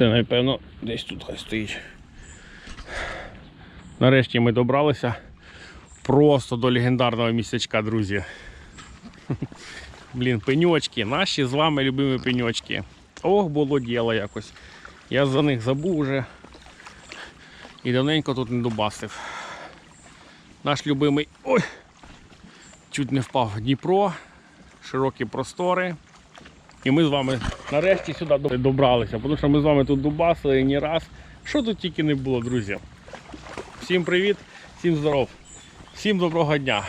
Це, напевно, десь тут хай стоїть. Нарешті ми добралися просто до легендарного місячка, друзі. Блін, пеньочки, наші з вами любимі пеньочки. Ох, було діло якось. Я за них забув уже. І давненько тут не добасив. Наш любимий. Ой! Чуть не впав Дніпро, широкі простори. І ми з вами нарешті сюди добралися, тому що ми з вами тут дубасили не раз. Що тут тільки не було, друзі. Всім привіт, всім здоров, всім доброго дня.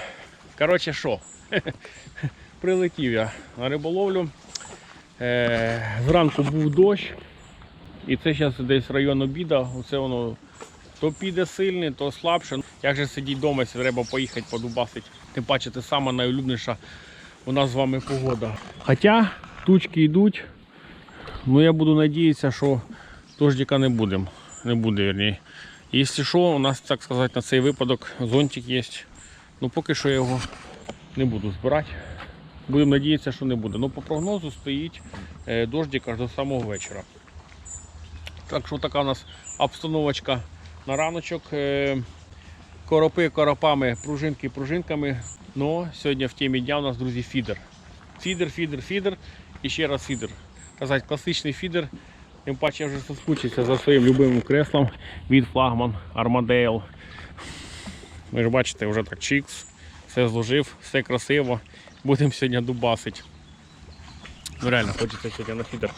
Коротше, що? Прилетів я на риболовлю. Е, зранку був дощ. І це зараз десь район обіда. Оце воно то піде сильний, то слабше. Як же сидіть вдома, якщо треба поїхати подубасити. Тим паче, це сама найулюбленіша у нас з вами погода. Хоча тучки йдуть, ну я буду надіятися, що дождика не будемо. Не буде, вірні. Якщо що, у нас, так сказати, на цей випадок зонтик є. Ну поки що я його не буду збирати. Будемо надіятися, що не буде. Ну по прогнозу стоїть е, дождик аж до самого вечора. Так що така у нас обстановочка на раночок. Е, Коропи коропами, пружинки пружинками. Ну, сьогодні в темі дня у нас, друзі, фідер. Фідер, фідер, фідер і ще раз фідер. Казати, класичний фідер. Тим паче я вже соскучився за своїм любимим креслом від флагман Armadale. Ви ж бачите, вже так чікс, все зложив, все красиво. Будемо сьогодні дубасити. Ну реально хочеться сьогодні на фідер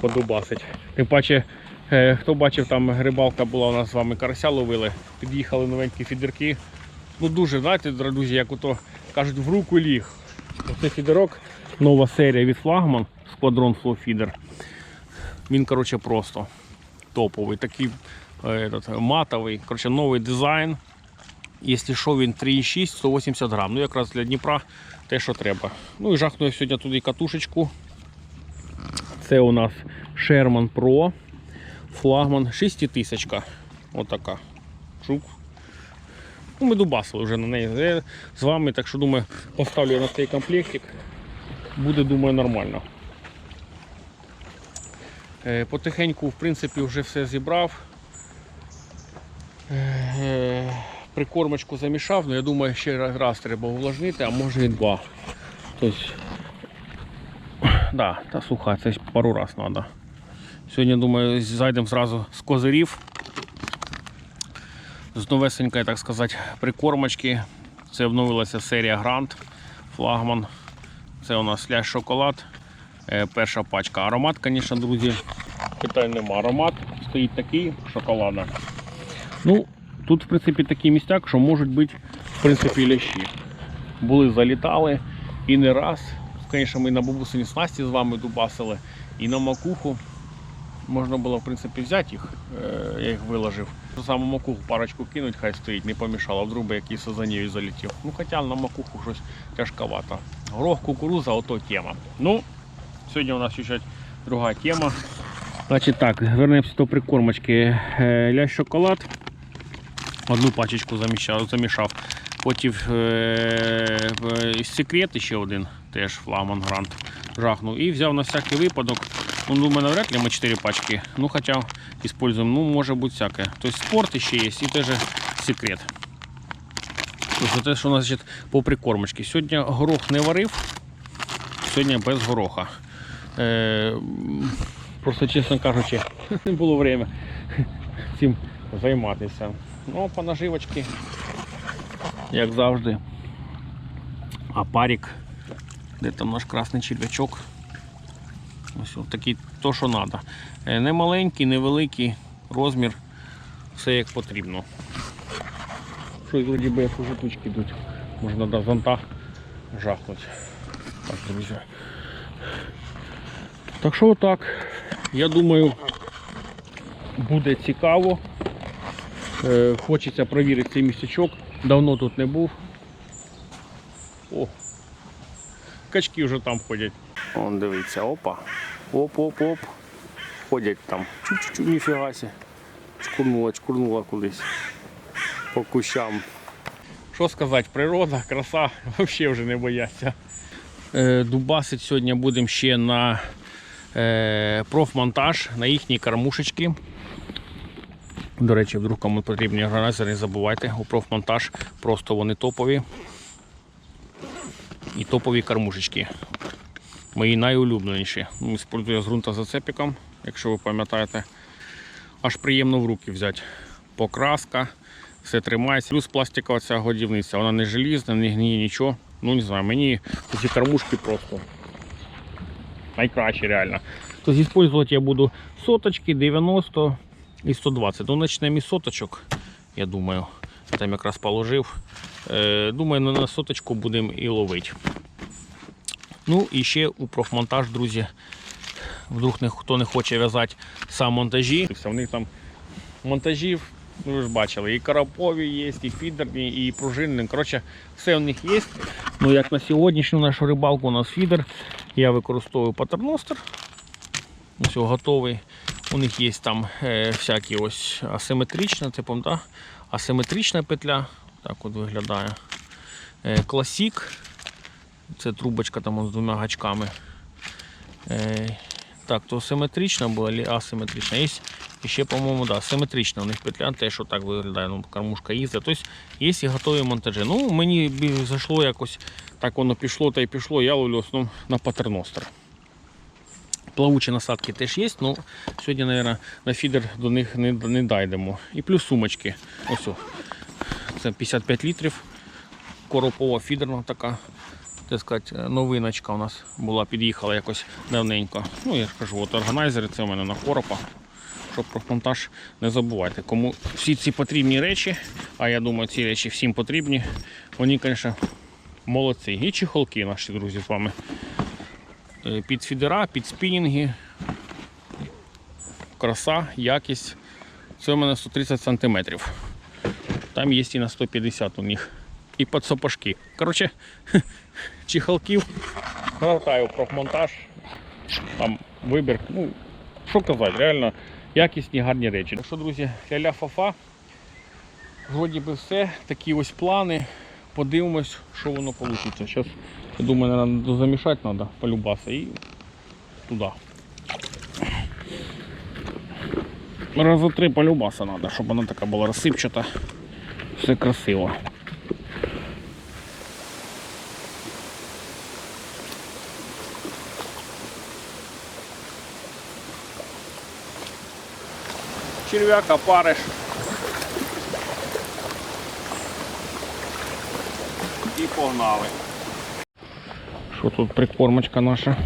подубасити. Тим паче, е, хто бачив, там рибалка була у нас з вами карася ловили, під'їхали новенькі фідерки. Ну дуже, знаєте, друзі, як ото кажуть, в руку ліг. Оце фідерок, нова серія від флагман, Squadron Flow Feeder. Він, коротше, просто топовий, такий е, этот, матовий, коротше, новий дизайн. Якщо що, він 3,6, 180 грам. Ну якраз для Дніпра те, що треба. Ну і жахну я сьогодні туди катушечку. Це у нас Sherman Pro флагман 6000. Отака. Жук. Ну, ми дубасили вже на неї Е, з вами, так що думаю, поставлю я на цей комплектик. Буде, думаю, нормально. Е, Потихеньку, в принципі, вже все зібрав. Е, Прикормочку замішав, але я думаю, ще раз треба увлажнити, а може і два. Тобто, да, та суха, це пару раз треба. Сьогодні, думаю, зайдемо зразу з козирів. З новесенької, так сказати, прикормочки. Це обновилася серія Грант флагман. Це у нас ляж шоколад. Е, Перша пачка. Аромат, звісно, друзі, питань нема. Аромат стоїть такий шоколада. Ну, тут, в принципі, такий містяк, що можуть бути, в принципі, лящі. Були, залітали і не раз. Звісно, ми на бабусині снасті з вами дубасили і на макуху. Можна було, в принципі, взяти їх, е, я їх виложив. Ту саму макуху парочку кинуть, хай стоїть, не помішало, вдруг би якийсь сазанів залетів. Ну, хоча на макуху щось тяжковато. Горох, кукуруза, ото тема. Ну, сьогодні у нас чуть-чуть друга тема. Значить так, вернемося до прикормочки. Е, Лящ шоколад. Одну пачечку замішав. Потім е, секрет ще один, теж флагман грант жахнув. І взяв на всякий випадок. Ну, думаю, навряд ли ми 4 пачки. Ну, хоча используем, ну, може бути всяке. Тобто спорт ще є і теж секрет. Тобто те, що у нас значить, по прикормочці. Сьогодні горох не варив, сьогодні без гороха. Е, просто, чесно кажучи, не було время цим займатися. Ну, по наживочці, як завжди. А парік, де там наш красний черв'ячок. Ось такий то, що треба. Не маленький, не великий розмір, все як потрібно. Вроді би як уже тучки йдуть. Можна до зонта жахнути. Так, друзі. Так що отак. Я думаю, буде цікаво. Е, Хочеться провірити цей місячок. Давно тут не був. О, качки вже там ходять. Он дивиться, опа. Оп-оп-оп. Ходять там. Чу-чу-чу, ніфіга сі. Чкурнула, чкурнула кудись. По кущам. Що сказати, природа, краса, взагалі вже не бояться. Е, Дубасить сьогодні будемо ще на е, профмонтаж на їхні кормушечки. До речі, вдруг кому потрібні органайзери, не забувайте, у профмонтаж просто вони топові. І топові кормушечки. Мої найулюбленіші. Ну, Іспользую з ґрунтозацепіком, якщо ви пам'ятаєте. Аж приємно в руки взяти. Покраска, все тримається. Плюс пластикова ця годівниця, вона не желізна, не гніє нічого. Ну не знаю, мені ці кормушки просто найкращі реально. Тобто використовувати я буду соточки, 90 і 120. Ну, почнемо із соточок, я думаю. Там якраз положив. Е, думаю, на соточку будемо і ловити. Ну і ще у профмонтаж, друзі. Вдруг ніхто не хоче в'язати сам монтажі. В них там монтажів, ну ви ж бачили, і карапові є, і фідерні, і пружинні. Коротше, все у них є. Ну як на сьогоднішню нашу рибалку у нас фідер. Я використовую патерностер. Ось готовий. У них є там е, всякі ось асиметрична, типу, да? асиметрична петля. Так от виглядає. Е, класік. Це трубочка там з двома гачками. Е, так, то симетрична була, асиметрична. Є і ще, по-моєму, да, симетрична у них петля, теж отак виглядає, ну, кормушка їздить. Тобто є і готові монтажі. Ну, мені зайшло якось, так воно пішло та й пішло, я ловлю основно на патерностер. Плавучі насадки теж є, ну сьогодні, мабуть, на фідер до них не, не дійдемо. І плюс сумочки. Ось. Це 55 літрів. Коропова фідерна така. Так сказати, новиночка у нас була, під'їхала якось давненько. Ну, я ж кажу, от органайзери це у мене на коропа. Про монтаж не забувайте. Кому всі ці потрібні речі, а я думаю, ці речі всім потрібні, вони, звісно, молодці. І чехолки наші друзі з вами. Е, Під фідера, під спінінги. Краса, якість. Це у мене 130 см. Там є і на 150 у них. І під сапожки. Коротше, чехолків. Гратаю профмонтаж. Там вибір. Ну, що казати, реально якісні гарні речі. Ну що, друзі, ля-ля фафа. Вроді би все. Такі ось плани. Подивимось, що воно вийде. Зараз, я думаю, наверное, замішати треба полюбаса і туди. Раза три полюбаса треба, щоб вона така була розсипчата. Все красиво. Черв'яка париш. І погнали. Що тут прикормочка наша?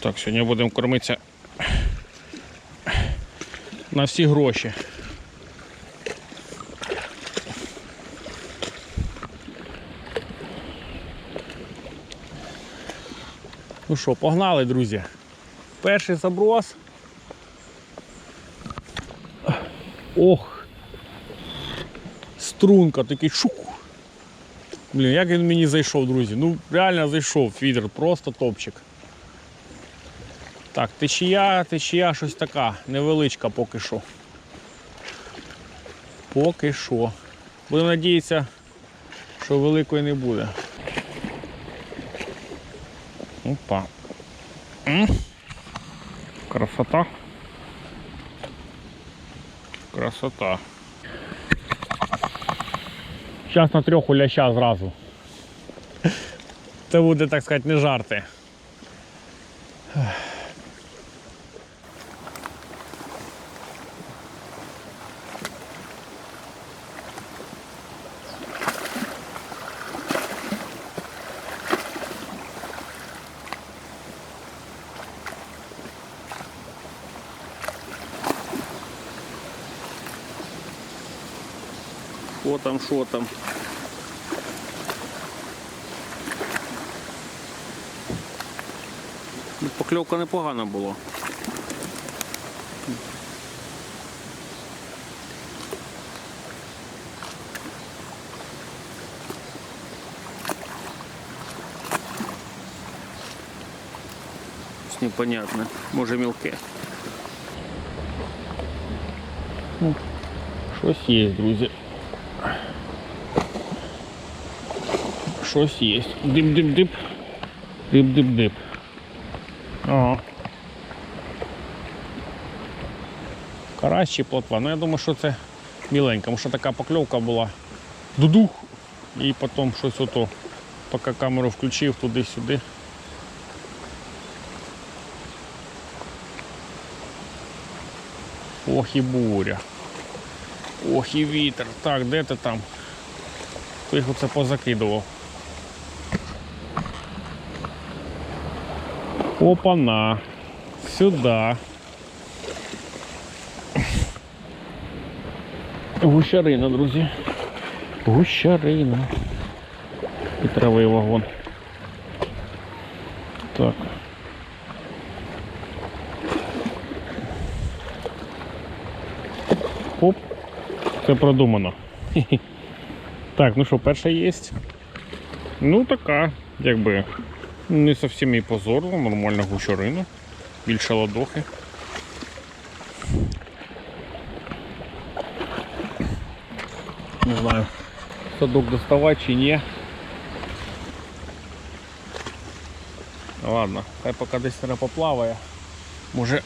Так, сьогодні будемо кормитися на всі гроші. Ну що, погнали, друзі. Перший заброс. Ох. Струнка, такий шук. Блін, як він мені зайшов, друзі. Ну, реально зайшов фідер, просто топчик. Так, течія, течія щось така, невеличка поки що. Поки що. Будемо надіятися, що великої не буде. Опа. Красота. Красота. Зараз на трьох уляща зразу. Це буде, так сказати, не жарти. Що там, що там. Ну, Покльовка непогана була. Щось непонятне, може мілке. Щось є, друзі. Щось є. Дип-дип-дип. Дип-дип-дип. Ага. Карась чи плотва. Ну я думаю, що це міленька, тому що така покльовка була. Дудух. І потім щось ото. Поки камеру включив туди-сюди. Ох і буря. Ох і вітер. Так, де ти там? Хто їх оце позакидував? Опана. Сюди. Гущарина, друзі. Гущарина. І травий вагон. Так. Це продумано. Так, ну що, перша є. Ну така, якби не зовсім і позорно, нормальна гущарина. Більше ладохи. Не знаю, садок доставати чи ні. Ладно, хай поки десь не поплаває. Може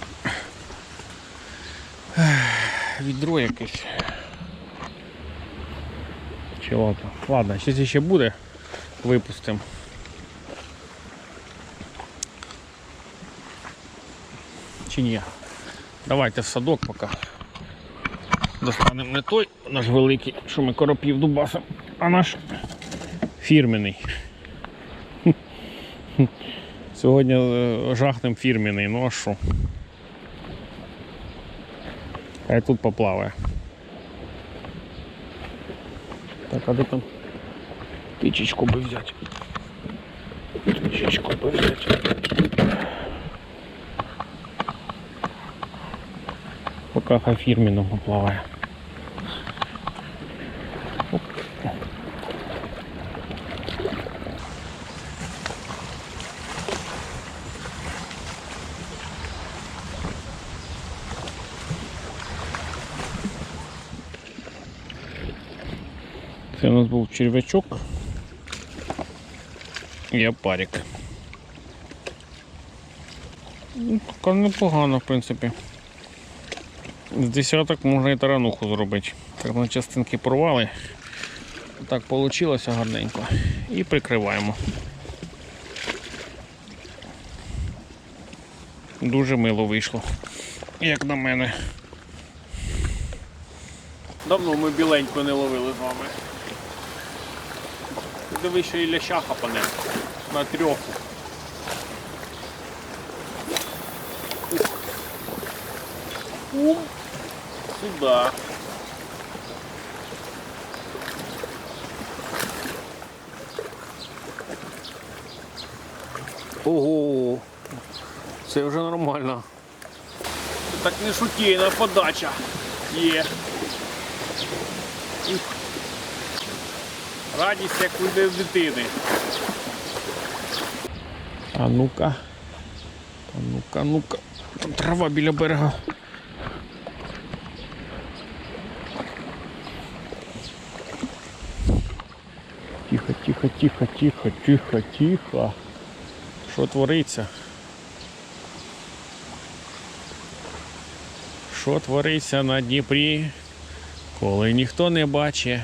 відро якесь. Чи ладно. Щось ще буде. Випустимо. Чи ні? Давайте в садок поки. Достанемо не той наш великий, що ми коропів дубасом, а наш фірменний. Сьогодні е, жахнем фірменний, ну а що? Хай тут поплаває. Так, а де там тичечку би взяти? Тичечку би взяти. Поки хай фірміно черв'ячок і опарик. Ну, Така непогано, в принципі. З десяток можна і тарануху зробити. Так на частинки порвали. Так вийшло гарненько. І прикриваємо. Дуже мило вийшло, як на мене. Давно ми біленьку не ловили з вами. Дивись, що і ляща хапане на трьоху. Ум. Сюда. Ого, це вже нормально. Так не шутейна подача. Є. Радість як буде в дитини. А ну-ка. А ну-ка, ну-ка. Там трава біля берега. Тихо, тихо, тихо, тихо, тихо, тихо. Що твориться? Що твориться на Дніпрі, коли ніхто не бачить?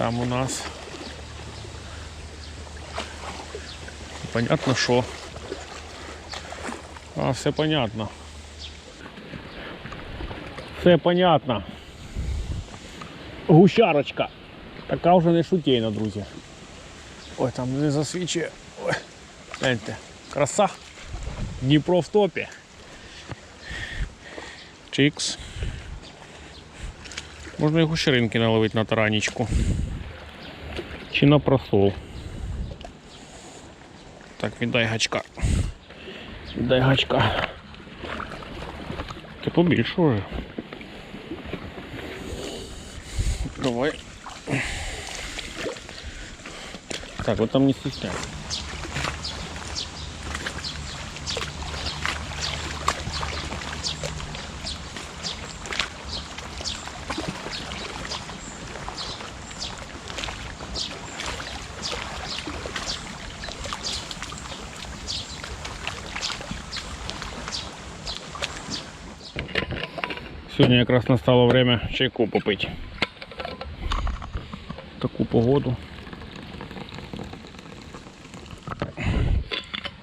Там у нас. Понятно що. А, все понятно. Все понятно. Гущарочка. Така вже не шутейна, друзі. Ой, там не засвічує. Ой. Гляньте, краса. Дніпро в топі. Чикс. Можна і гущеринки наловити на таранічку. Чи на просол. Так, віддай гачка. Віддай гачка. Ти побільше вже. Давай. Так, вот там не стесняй. Сьогодні якраз настало время чайку попити. Таку погоду.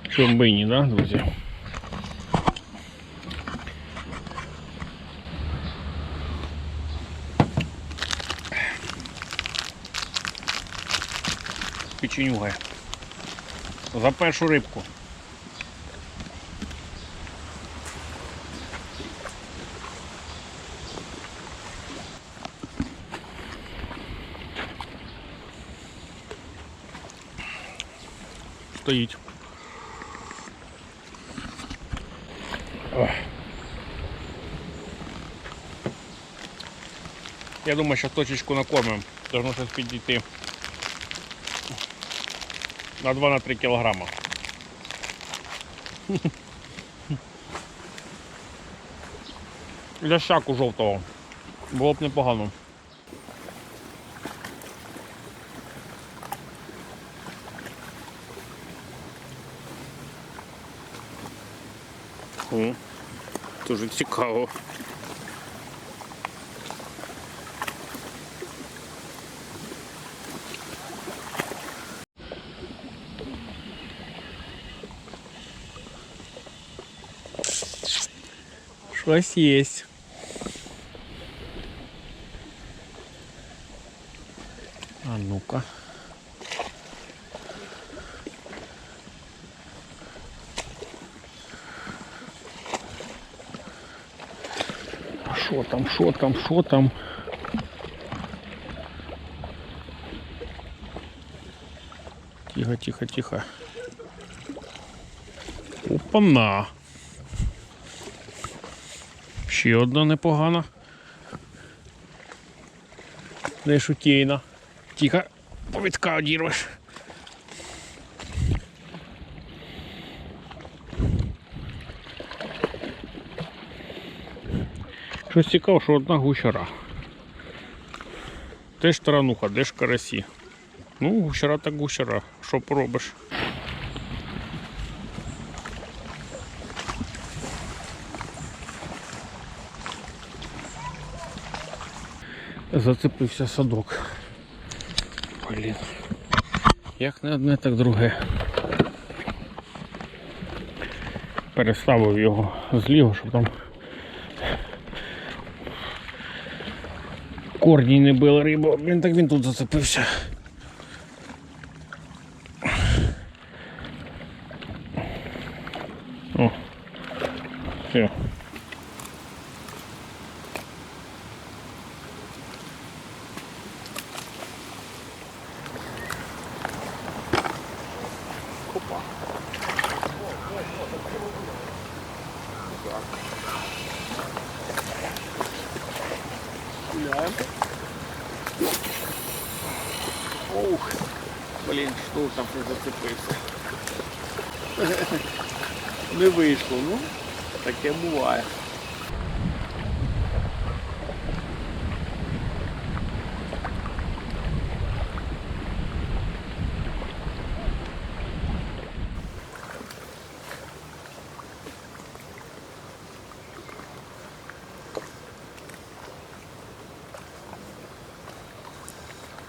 Чому би ні, да, друзі? Печенюга. За першу рибку. Стоїть. Я думаю, що точечку накормимо. Должно щось підійти на 2-3 кілограма. Лящаку жовтого. Було б непогано. Дуже цікаво. Щось є. А ну-ка. Що там, що там, що там? Тихо, тихо, тихо. Опа-на. Ще одна непогана. Не шутейна. Тихо, повідка одірвеш. Щось цікаво, що одна гущара. Де ж тарануха, де ж карасі? Ну, гущара так гущара. Що поробиш? Зацепився садок. Блін. Як не одне, так друге. Переставив його зліво, щоб там корні не били рибу. Блін, так він тут зацепився. О. Все. Опа. Гуляем. Ух, блін, штук там не зацепився. Не вийшло, ну, таке буває.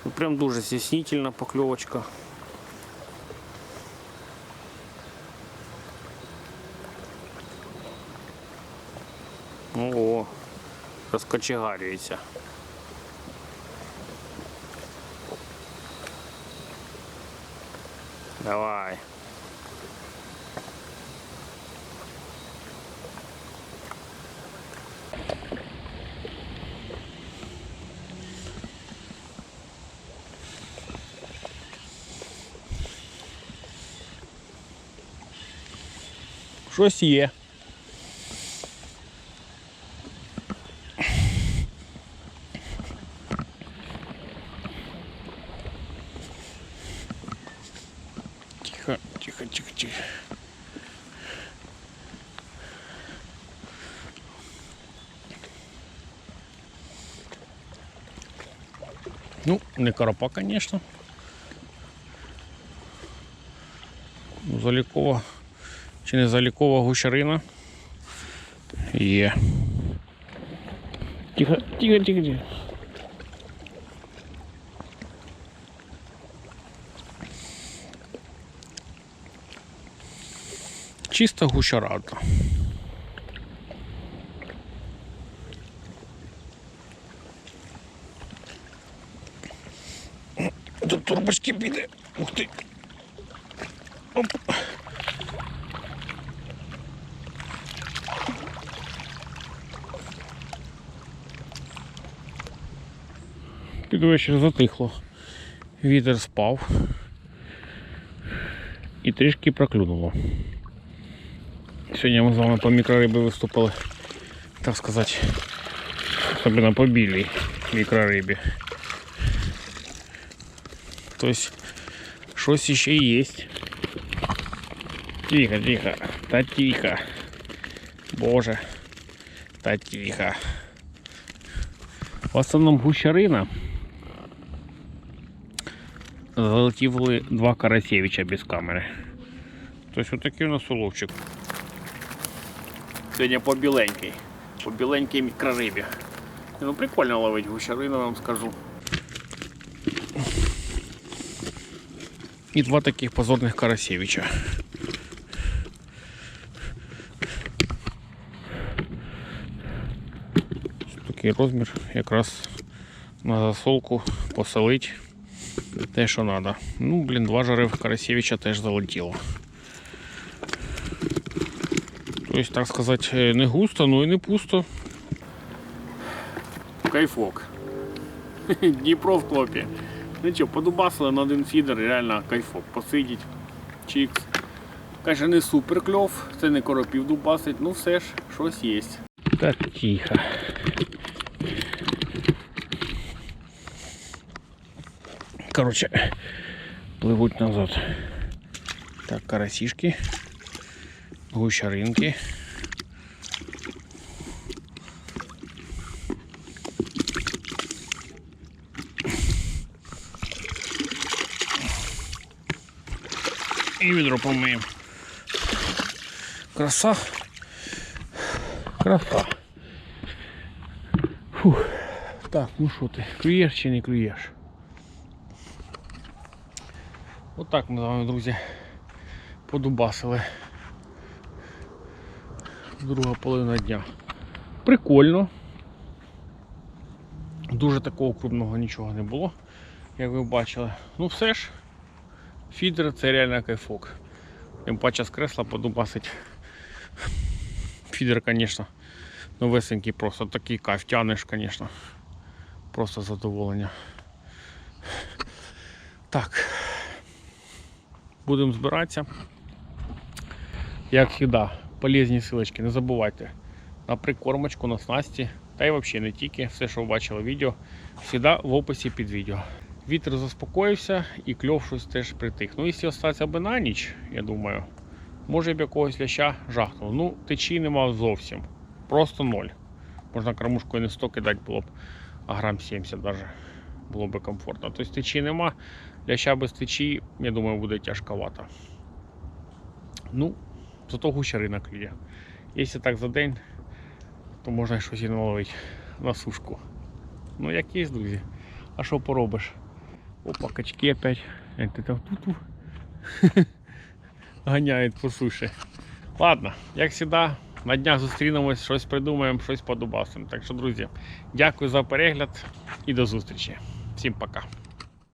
Ну, Прям дуже стеснительна покльовочка. Розкочегарюється. Давай. Щось є. Тихо, тихо, тихо. Ну, не коропа, конечно. Ну, Залікова чи не залікова гущарина. Є. Тихо, тихо, тихо, тихо. Чиста гущарада. Тут турбочки піде. Ух ти. Оп. Під вечір затихло. Вітер спав. І трішки проклюнуло. Сьогодні ми з вами по мікрорибі виступили, так сказати, особливо по білій мікрорибі. Тобто, щось ще є. Тихо, тихо, та тихо. Боже, та тихо. В основному гущарина. Залетіли два Карасєвича без камери. Тобто отакий у нас уловчик. Сьогодні по біленькій. По біленькій мікрорибі. Ну прикольно ловить гущарину, вам скажу. І два таких позорних Карасєвича. Такий розмір якраз на засолку посолить те, що треба. Ну, блін, два жари в Карасєвича теж залетіло. Тобто, так сказати, не густо, ну і не пусто. Кайфок. Дніпро в топі. Ну що, подубасили на один фідер, реально кайфок. Посидіть. Чікс. Каже, не супер кльов, це не коропів дубасить, ну все ж, щось є. Так тихо. Короче, пливуть назад. Так, карасішки, гущаринки. І відро помиємо. Краса. Краса. Фух. Так, ну що ти, клюєш чи не клюєш? Отак ми з вами, друзі, подубасили. Друга половина дня. Прикольно. Дуже такого крупного нічого не було, як ви бачили. Ну все ж, фідер це реально кайфок. Тим паче з кресла подубасить. Фідер, звісно, новесенький, просто такий кайф тянеш, звісно. Просто задоволення. Так. Будемо збиратися. Як завжди, полезні силочки, не забувайте на прикормочку, на снасті, та й взагалі не тільки все, що ви бачили в відео, завжди в описі під відео. Вітер заспокоївся і кльов щось теж притих. Ну, якщо остатися би на ніч, я думаю, може б якогось ляща жахнув. Ну, течії нема зовсім. Просто ноль. Можна кормушкою не 100 кидати було б, а грам 70 навіть було б комфортно. Тобто течії нема, ляща без течії, я думаю, буде тяжковато. Ну, зато гущарина клює. Якщо так за день, то можна щось і наловити на сушку. Ну, як є, друзі. А що поробиш? Опа, качки опять. Ти там ту-ту. Ганяють по суші. Ладно, як завжди, на днях зустрінемось, щось придумаємо, щось подубасимо. Так що, друзі, дякую за перегляд і до зустрічі. Всім пока.